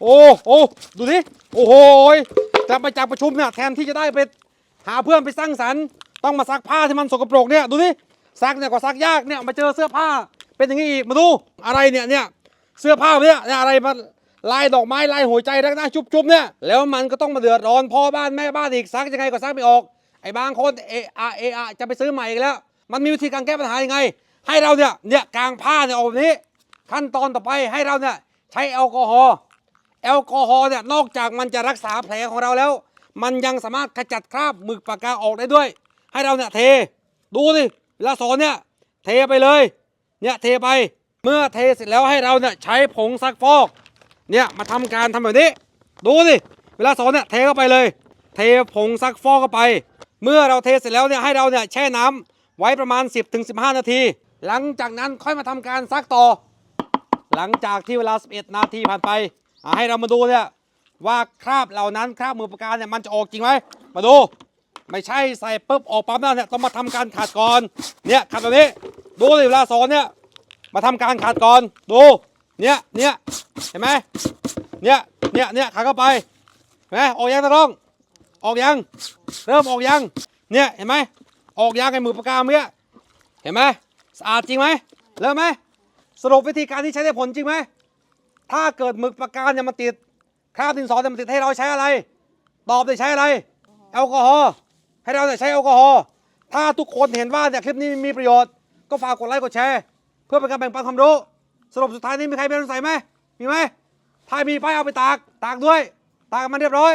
โอ้โอ้ดูสิโอ้โหยกลับมาจากประชุมเนี่ยแทนที่จะได้ไปหาเพื่อนไปสร้างสรรค์ต้องมาซักผ้าที่มันสกปรกเนี่ยดูสิซักเนี่ยก็ซักยากเนี่ยมาเจอเสื้อผ้า เป็นอย่างนี้อีกมาดูอะไรเนี่ยเนี่ยเสื้อผ้าเนี่ยเนี่ยอะไรมาลายดอกไม้ลายหัวใจรักหน้าจุบๆเนี่ยแล้วมันก็ต้องมาเดือดร้อนพ่อบ้านแม่บ้านอีกซักยังไงก็ซักไม่ออกไอ้บางคนเออะเออะจะไปซื้อใหม่อีกแล้ว มันมีวิธีการแก้ปัญหายังไง ให้เราเนี่ยเนี่ยกางผ้าเนี่ยออกแบบนี้ ขั้นตอนต่อไปให้เราเนี่ยใช้แอลกอฮอล์ แอลกอฮอล์เนี่ยนอกจากมันจะรักษาแผลของเราแล้ว มันยังสามารถขจัดคราบหมึกปากกาออกได้ด้วย ให้เราเนี่ยเท ดูสิเวลาสอนเนี่ยเทไปเลย เนี่ยเทไป เมื่อเทเสร็จแล้วให้เราเนี่ยใช้ผงซักฟอก เนี่ยมาทำการทำแบบนี้ ดูสิเวลาสอนเนี่ยเทเข้าไปเลย เทผงซักฟอกเข้าไป เมื่อเราเทเสร็จแล้วเนี่ยให้เราเนี่ยแช่น้ำไว้ประมาณ 10-15 นาที หลังจากนั้นค่อยมาทำการซักต่อ หลังจากที่เวลา 11 นาทีผ่านไป ให้เรามาดูเนี่ยว่าคราบเหล่านั้นคราบมือประการเนี่ยมันจะออกจริงไหมมาดู ไม่ใช่ใส่ปุ๊บออกปั๊บนั่นเนี่ยต้องมาทำการขัดก่อนเนี่ยขัดแบบนี้ดูสิเวลาสอนเนี่ยมาทำการขัดก่อนดูเนี่ยเนี่ยเห็นไหมเนี่ยเนี่ยเนี่ยขัดเข้าไปเห็นไหมออกยังตะร้องออกยัง เริ่มออกยังเนี่ยเห็นไหมออกยังไอ้มือปากกาเมื่อเห็นไหมสะอาดจริงไหมเริ่มไหมสรุปวิธีการที่ใช้ได้ผลจริงไหม ถ้าเกิดหมึกปากกาเนี่ยมันติดคราบดินสอเนี่ยมันติดให้เราใช้อะไร ตอบได้ใช้อะไร แอลกอฮอล์ให้เราเนี่ยใช้แอลกอฮอล์ถ้าทุกคนเห็นว่าเนี่ยคลิปนี้มีประโยชน์ ก็ฝากกดไลค์กดแชร์ เพื่อเป็นการแบ่งปันความรู้สรุปสุดท้ายนี้มีใครเป็นสงสัยไหมมีไหมถ้ามีไปเอาไปตากตากด้วย ตากมันเรียบร้อย